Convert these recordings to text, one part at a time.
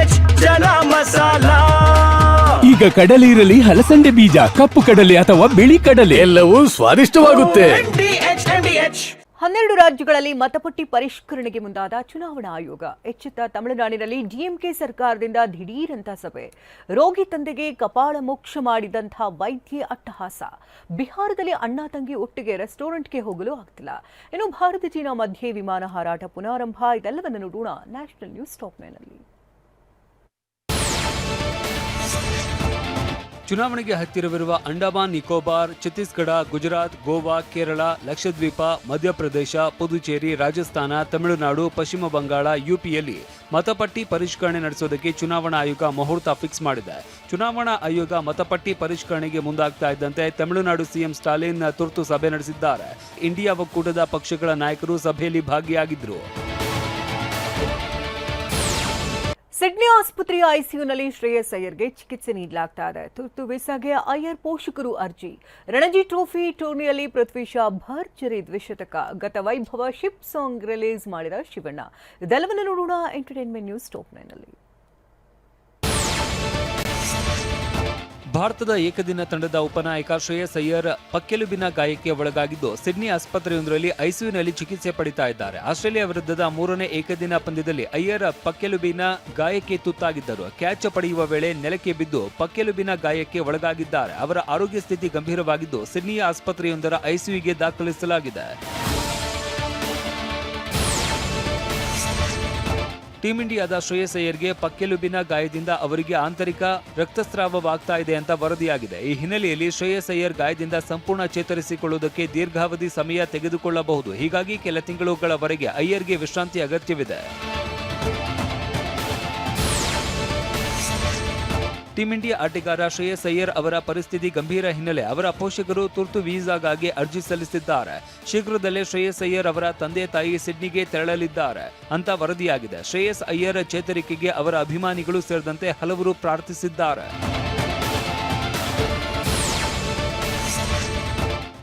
H ಜನ ಮಸಾಲ. ಈಗ ಕಡಲೆ ಇರಲಿ ಹಲಸಂಡೆ ಬೀಜ ಕಪ್ಪು ಕಡಲೆ ಅಥವಾ ಬಿಳಿ ಕಡಲೆ. ಎಲ್ಲವೂ ಸ್ವಾದಿಷ್ಟವಾಗುತ್ತೆ. M D H D H. ಹನ್ನೆರಡು ರಾಜ್ಯಗಳಲ್ಲಿ ಮತಪಟ್ಟಿ ಪರಿಷ್ಕರಣೆಗೆ ಮುಂದಾದ ಚುನಾವಣಾ ಆಯೋಗ. ಎಚ್ಚೆತ್ತ ತಮಿಳುನಾಡಿನಲ್ಲಿ ಡಿಎಂಕೆ ಸರ್ಕಾರದಿಂದ ದಿಢೀರಂತ ಸಭೆ. ರೋಗಿ ತಂದೆಗೆ ಕಪಾಳ ಮೋಕ್ಷ ಮಾಡಿದಂಥ ವೈದ್ಯ ಅಟ್ಟಹಾಸ. ಬಿಹಾರದಲ್ಲಿ ಅಣ್ಣ ತಂಗಿ ಒಟ್ಟಿಗೆ ರೆಸ್ಟೋರೆಂಟ್ಗೆ ಹೋಗಲು ಆಗ್ತಿಲ್ಲ. ಇನ್ನು ಭಾರತ ಚೀನಾ ಮಧ್ಯೆ ವಿಮಾನ ಹಾರಾಟ ಪುನಾರಂಭ. ಇದೆಲ್ಲವನ್ನು ನೋಡೋಣ ನ್ಯಾಷನಲ್ ನ್ಯೂಸ್ ಟಾಪ್ ನೈನಲ್ಲಿ ಚುನಾವಣೆಗೆ ಹತ್ತಿರವಿರುವ ಅಂಡಮಾನ್, ನಿಕೋಬಾರ್, ಛತ್ತೀಸ್ಗಢ, ಗುಜರಾತ್, ಗೋವಾ, ಕೇರಳ, ಲಕ್ಷದ್ವೀಪ, ಮಧ್ಯಪ್ರದೇಶ, ಪುದುಚೇರಿ, ರಾಜಸ್ಥಾನ, ತಮಿಳುನಾಡು, ಪಶ್ಚಿಮ ಬಂಗಾಳ ಯುಪಿಯಲ್ಲಿ ಮತಪಟ್ಟಿ ಪರಿಷ್ಕರಣೆ ನಡೆಸೋದಕ್ಕೆ ಚುನಾವಣಾ ಆಯೋಗ ಮುಹೂರ್ತ ಫಿಕ್ಸ್ ಮಾಡಿದೆ. ಚುನಾವಣಾ ಆಯೋಗ ಮತಪಟ್ಟಿ ಪರಿಷ್ಕರಣೆಗೆ ಮುಂದಾಗ್ತಾ ಇದ್ದಂತೆ ತಮಿಳುನಾಡು ಸಿಎಂ ಸ್ಟಾಲಿನ್ ತುರ್ತು ಸಭೆ ನಡೆಸಿದ್ದಾರೆ. ಇಂಡಿಯಾ ಒಕ್ಕೂಟದ ಪಕ್ಷಗಳ ನಾಯಕರು ಸಭೆಯಲ್ಲಿ ಭಾಗಿಯಾಗಿದ್ದರು ಸಿಡ್ನಿ ಆಸ್ಪತ್ರೆಯ ಐಸಿಯುನಲ್ಲಿ ಶ್ರೇಯಸ್ ಅಯ್ಯರ್ಗೆ ಚಿಕಿತ್ಸೆ ನೀಡಲಾಗ್ತಾ ಇದೆ. ತುರ್ತು ವೀಸಾಗೆ ಅಯ್ಯರ್ ಪೋಷಕರು ಅರ್ಜಿ. ರಣಜಿ ಟ್ರೋಫಿ ಟೂರ್ನಿಯಲ್ಲಿ ಪೃಥ್ವಿ ಶಾ ಭರ್ಜರಿ ದ್ವಿಶತಕ. ಗತ ವೈಭವ ಶಿಪ್ ಸಾಂಗ್ ರಿಲೀಸ್ ಮಾಡಿದ ಶಿವಣ್ಣ. ಇದೆಲ್ಲವನ್ನು ನೋಡೋಣ ಎಂಟರ್ಟೈನ್ಮೆಂಟ್ ನ್ಯೂಸ್ ಟಾಪ್ ನೈನಲ್ಲಿ ಭಾರತದ ಏಕದಿನ ತಂಡದ ಉಪನಾಯಕ ಶ್ರೇಯಸ್ ಅಯ್ಯರ್ ಪಕ್ಕೆಲುಬಿನ ಗಾಯಕ್ಕೆ ಒಳಗಾಗಿದ್ದು ಸಿಡ್ನಿ ಆಸ್ಪತ್ರೆಯೊಂದರಲ್ಲಿ ಐಸಿಯುನಲ್ಲಿ ಚಿಕಿತ್ಸೆ ಪಡಿತಾ ಇದ್ದಾರೆ. ಆಸ್ಟ್ರೇಲಿಯಾ ವಿರುದ್ಧದ ಮೂರನೇ ಏಕದಿನ ಪಂದ್ಯದಲ್ಲಿ ಅಯ್ಯರ್ ಪಕ್ಕೆಲುಬಿನ ಗಾಯಕ್ಕೆ ತುತ್ತಾಗಿದ್ದರು. ಕ್ಯಾಚ್ ಪಡೆಯುವ ವೇಳೆ ನೆಲಕ್ಕೆ ಬಿದ್ದು ಪಕ್ಕೆಲುಬಿನ ಗಾಯಕ್ಕೆ ಒಳಗಾಗಿದ್ದಾರೆ. ಅವರ ಆರೋಗ್ಯ ಸ್ಥಿತಿ ಗಂಭೀರವಾಗಿದ್ದು ಸಿಡ್ನಿಯ ಆಸ್ಪತ್ರೆಯೊಂದರ ಐಸಿಯುಗೆ ದಾಖಲಿಸಲಾಗಿದೆ. ಟೀಂ ಇಂಡಿಯಾದ ಶ್ರೇಯಸ್ ಅಯ್ಯರ್ಗೆ ಪಕ್ಕೆಲುಬಿನ ಗಾಯದಿಂದ ಅವರಿಗೆ ಆಂತರಿಕ ರಕ್ತಸ್ರಾವವಾಗ್ತಾ ಇದೆ ಅಂತ ವರದಿಯಾಗಿದೆ. ಈ ಹಿನ್ನೆಲೆಯಲ್ಲಿ ಶ್ರೇಯಸ್ ಅಯ್ಯರ್ ಗಾಯದಿಂದ ಸಂಪೂರ್ಣ ಚೇತರಿಸಿಕೊಳ್ಳುವುದಕ್ಕೆ ದೀರ್ಘಾವಧಿ ಸಮಯ ತೆಗೆದುಕೊಳ್ಳಬಹುದು. ಹೀಗಾಗಿ ಕೆಲ ತಿಂಗಳುಗಳವರೆಗೆ ಅಯ್ಯರ್ಗೆ ವಿಶ್ರಾಂತಿ ಅಗತ್ಯವಿದೆ. ಟೀಂ ಇಂಡಿಯಾ ಆಟಗಾರ ಶ್ರೇಯಸ್ ಅಯ್ಯರ್ ಅವರ ಪರಿಸ್ಥಿತಿ ಗಂಭೀರ ಹಿನ್ನೆಲೆ. ಅವರ ಪೋಷಕರು ತುರ್ತು ವೀಸಾಗಾಗಿ ಅರ್ಜಿ ಸಲ್ಲಿಸಿದ್ದಾರೆ. ಶೀಘ್ರದಲ್ಲೇ ಶ್ರೇಯಸ್ ಅಯ್ಯರ್ ಅವರ ತಂದೆ ತಾಯಿ ಸಿಡ್ನಿಗೆ ತೆರಳಲಿದ್ದಾರೆ. ಅಂತ ವರದಿಯಾಗಿದೆ. ಶ್ರೇಯಸ್ ಅಯ್ಯರ್ ಚೇತರಿಕೆಗೆ ಅವರ ಅಭಿಮಾನಿಗಳು ಸೇರಿದಂತೆ ಹಲವರು ಪ್ರಾರ್ಥಿಸಿದ್ದಾರೆ.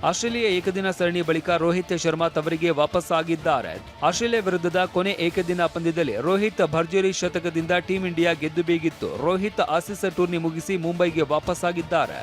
ಆಸ್ಟ್ರೇಲಿಯಾ ಏಕದಿನ ಸರಣಿ ಬಳಿಕ ರೋಹಿತ್ ಶರ್ಮಾ ತವರಿಗೆ ವಾಪಸ್ಸಾಗಿದ್ದಾರೆ. ಆಸ್ಟ್ರೇಲಿಯಾ ವಿರುದ್ಧದ ಕೊನೆ ಏಕದಿನ ಪಂದ್ಯದಲ್ಲಿ ರೋಹಿತ್ ಭರ್ಜರಿ ಶತಕದಿಂದ ಟೀಂ ಇಂಡಿಯಾ ಗೆದ್ದು ಬೀಗಿತ್ತು. ರೋಹಿತ್ ಆಸೀಸ್ ಟೂರ್ನಿ ಮುಗಿಸಿ ಮುಂಬೈಗೆ ವಾಪಸ್ಸಾಗಿದ್ದಾರೆ.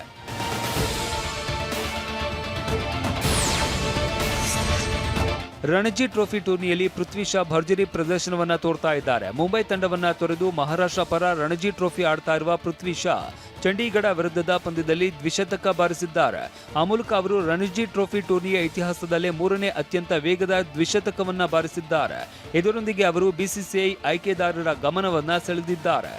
ರಣಜಿ ಟ್ರೋಫಿ ಟೂರ್ನಿಯಲ್ಲಿ ಪೃಥ್ವಿ ಶಾ ಭರ್ಜರಿ ಪ್ರದರ್ಶನವನ್ನ ತೋರ್ತಾ ಇದ್ದಾರೆ. ಮುಂಬೈ ತಂಡವನ್ನ ತೊರೆದು ಮಹಾರಾಷ್ಟ್ರ ಪರ ರಣಜಿ ಟ್ರೋಫಿ ಆಡ್ತಾ ಇರುವ ಪೃಥ್ವಿ ಶಾ ಚಂಡೀಗಢ ವಿರುದ್ಧದ ಪಂದ್ಯದಲ್ಲಿ ದ್ವಿಶತಕ ಬಾರಿಸಿದ್ದಾರೆ. ಆ ಮೂಲಕ ಅವರು ರಣಜಿ ಟ್ರೋಫಿ ಟೂರ್ನಿಯ ಇತಿಹಾಸದಲ್ಲೇ ಮೂರನೇ ಅತ್ಯಂತ ವೇಗದ ದ್ವಿಶತಕವನ್ನ ಬಾರಿಸಿದ್ದಾರೆ. ಇದರೊಂದಿಗೆ ಅವರು ಬಿಸಿಸಿಐ ಆಯ್ಕೆದಾರರ ಗಮನವನ್ನ ಸೆಳೆದಿದ್ದಾರೆ.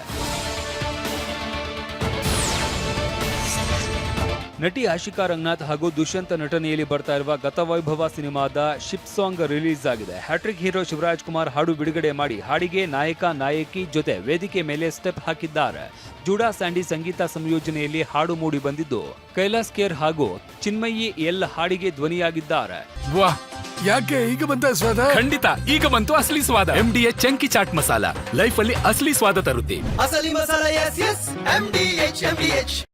ನಟಿ ಆಶಿಕಾ ರಂಗನಾಥ್ ಹಾಗೂ ದುಷ್ಯಂತ ನಟನೆಯಲ್ಲಿ ಬರ್ತಾ ಇರುವ ಗತವೈಭವ ಸಿನಿಮಾದ ಶಿಪ್ ಸಾಂಗ್ ರಿಲೀಸ್ ಆಗಿದೆ. Hat trick hero Shivaraj Kumar ಹಾಡು ಬಿಡುಗಡೆ ಮಾಡಿ ಹಾಡಿಗೆ ನಾಯಕ ನಾಯಕಿ ಜೊತೆ ವೇದಿಕೆ ಮೇಲೆ ಸ್ಟೆಪ್ ಹಾಕಿದ್ದಾರೆ. ಜೂಡಾ ಸ್ಯಾಂಡಿ ಸಂಗೀತ ಸಂಯೋಜನೆಯಲ್ಲಿ ಹಾಡು ಮೂಡಿ ಬಂದಿದ್ದು. ಕೈಲಾಸ್ ಕೇರ್ ಹಾಗೂ ಚಿನ್ಮಯಿ ಎಲ್ ಹಾಡಿಗೆ ಧ್ವನಿಯಾಗಿದ್ದಾರೆ. ಯಾಕೆ ಈಗ ಬಂತ ಸ್ವಾದ? ಖಂಡಿತ ಈಗ ಬಂತು ಅಸಲಿ ಸ್ವಾದ. M D H chunky chaat masala. Life ಅಲ್ಲಿ ಅಸಲಿ ಸ್ವಾದ ತರುತ್ತೆ. ಅಸಲಿ masala S S M D H M D H